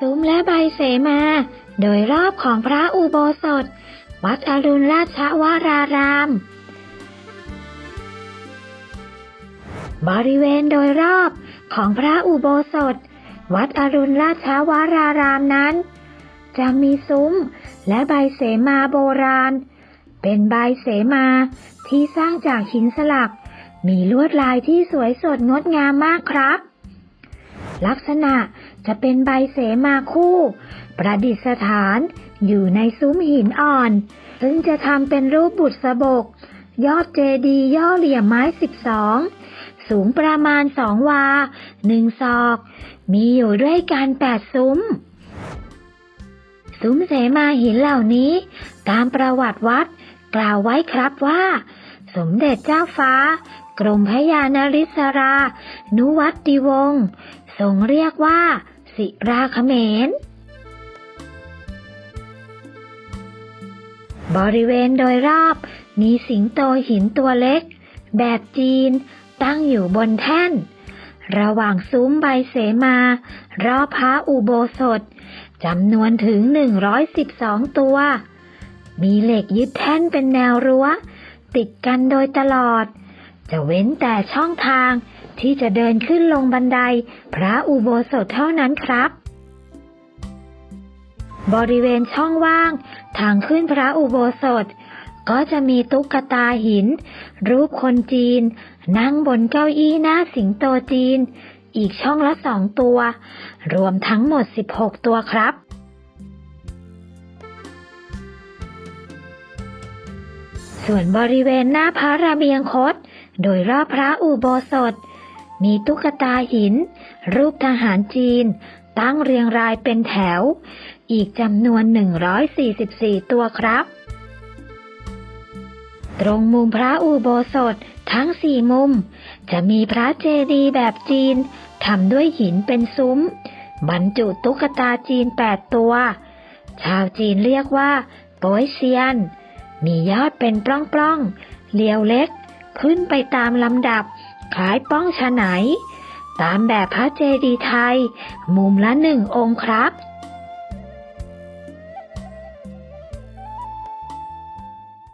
ซุ้มและใบเสมา โดยรอบของพระอุโบสถ วัดอรุณราชวราราม บริเวณโดยรอบของพระอุโบสถ วัดอรุณราชวรารามนั้น จะมีซุ้มและใบเสมาโบราณ เป็นใบเสมาที่สร้างจากหินสลัก มีลวดลายที่สวยสดงดงามมากครับ ลักษณะ จะเป็นใบเสมาคู่ ประดิษฐานอยู่ในซุ้มหินอ่อน ซึ่งจะทำเป็นรูปบุษบก ยอดเจดีย์ย่อเหลี่ยมไม้สิบสองสูงประมาณสองวาหนึ่งศอก มีอยู่ด้วยกันแปดซุ้ม ซุ้มเสมาหินเหล่านี้ ตามประวัติวัดกล่าวไว้ครับว่า สมเด็จเจ้าฟ้า กรมพระยานริศรา นุวัตติวงศ์ทรงเรียกว่า สิราเขมร บริเวณโดยรอบมีสิงโตหินตัวเล็ก แบบจีนตั้งอยู่บนแท่น ระหว่างซุ้มใบเสมา รอบพระอุโบสถจำนวนถึง 112 ตัว มีเหล็กยึดแท่นเป็นแนวรั้ว ติดกันโดยตลอด จะเว้นแต่ช่องทาง ที่จะเดินขึ้นลงบันได พระอุโบสถเท่านั้นครับ บริเวณช่องว่าง ทางขึ้นพระอุโบสถ ก็จะมีตุ๊กตาหิน รูปคนจีน นั่งบนเก้าอี้หน้าสิงโตจีน อีกช่องละสองตัว รวมทั้งหมด 16 ตัวครับส่วนบริเวณหน้าพระระเบียงคดโดยรอบพระอุโบสถ มีตุ๊กตาหิน รูปทหารจีน ตั้งเรียงรายเป็นแถว อีกจำนวน 144 ตัวครับ ตรงมุมพระอุโบสถทั้งสี่มุม จะมีพระเจดีย์แบบจีนทำด้วยหินเป็นซุ้ม บรรจุตุ๊กตาจีน8ตัว ชาวจีนเรียกว่าโป้ยเซียน มียอดเป็นปล้องๆเรียวเล็ก ขึ้นไปตามลำดับ คล้ายป้องฉะไหน ตามแบบพระเจดีย์ไทย มุมละหนึ่งองค์ครับ